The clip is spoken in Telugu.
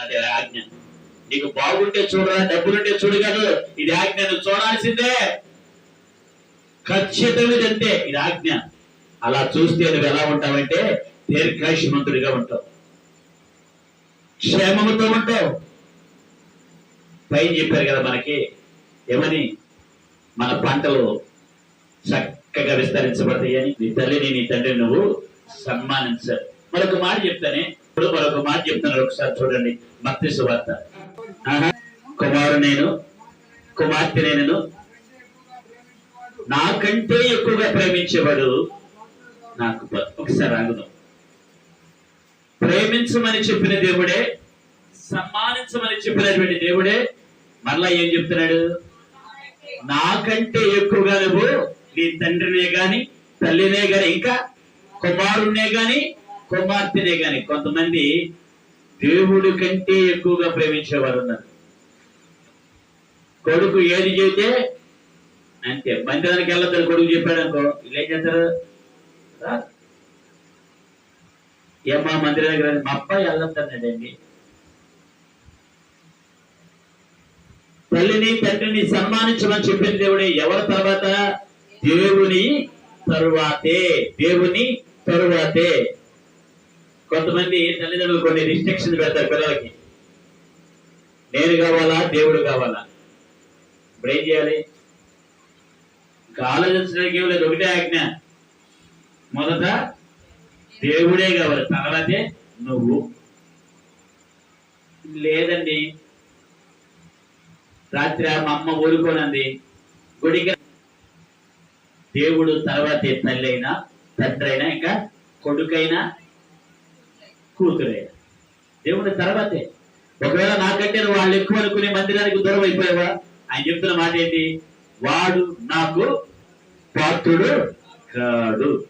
అది ఆజ్ఞ. నీకు బాగుంటే చూడరా డబ్బులుంటే చూడు కాదు. ఇది ఆజ్ఞ నువ్వు చూడాల్సిందే. ఖచ్చితంగా ఇది అంతే ఇది ఆజ్ఞ. అలా చూస్తే నువ్వు ఎలా ఉంటావంటే దీర్ఘాయుషమంతుడిగా ఉంటావు. క్షేమముతో ఉంటావు. పైన చెప్పారు కదా మనకి ఏమని? మన పంటలు చక్కగా విస్తరించబడతాయని. నీ తల్లిని నీ తండ్రిని నువ్వు సన్మానించారు మరొక మాట చెప్తానే మరొక మాట చెప్తున్నారు. ఒకసారి చూడండి. మత్తి సువార్త కుమారు నేను కుమార్తె నేను. నాకంటే ఎక్కువగా ప్రేమించేవాడు నాకు ఒకసారి ఆగుదాం. ప్రేమించమని చెప్పిన దేవుడే సన్మానించమని చెప్పినటువంటి దేవుడే మళ్ళా ఏం చెప్తున్నాడు? నాకంటే ఎక్కువగా నువ్వు నీ తండ్రినే గాని తల్లినే గాని ఇంకా కుమారుణ్ణే గాని కుమార్తెనే కానీ కొంతమంది దేవుడి కంటే ఎక్కువగా ప్రేమించేవారు ఉన్నారు కొడుకు ఏది చేస్తే అంతే. మందిరానికి వెళ్ళొద్దని కొడుకు చెప్పాడు అనుకో వీళ్ళు ఏం చేస్తారు? రా. మా మందిరానికి రండి మా అబ్బాయి వెళ్ళొద్దన్నాడండి తల్లిని తండ్రిని సన్మానించమని చెప్పిన దేవుడే ఎవరి తర్వాత? దేవుని తరువాతే. దేవుని తరువాతే. కొంతమంది తల్లిదండ్రులు కొన్ని రిస్ట్రిక్షన్ పెడతారు పిల్లలకి. నేను కావాలా దేవుడు కావాలా? ఇప్పుడు ఏం చేయాలి? ఆలోచించడానికి ఏం లేదు ఒకటే ఆజ్ఞ. మొదట దేవుడే కావాలి తర్వాతే నువ్వు. లేదండి. రాత్రి మా అమ్మ ఊరుకోనంది. గుడికి దేవుడు తర్వాతే తల్లి అయినా తండ్రి అయినా ఇంకా కొడుకైనా కూతురే. దేవుడు తర్వాతే. ఒకవేళ నాకంటే నువ్వు వాళ్ళు ఎక్కువ అనుకునే మందిరానికి దూరం అయిపోయావా? ఆయన చెప్తున్న మాట ఏంటి? వాడు నాకు పాత్రుడు కాడు.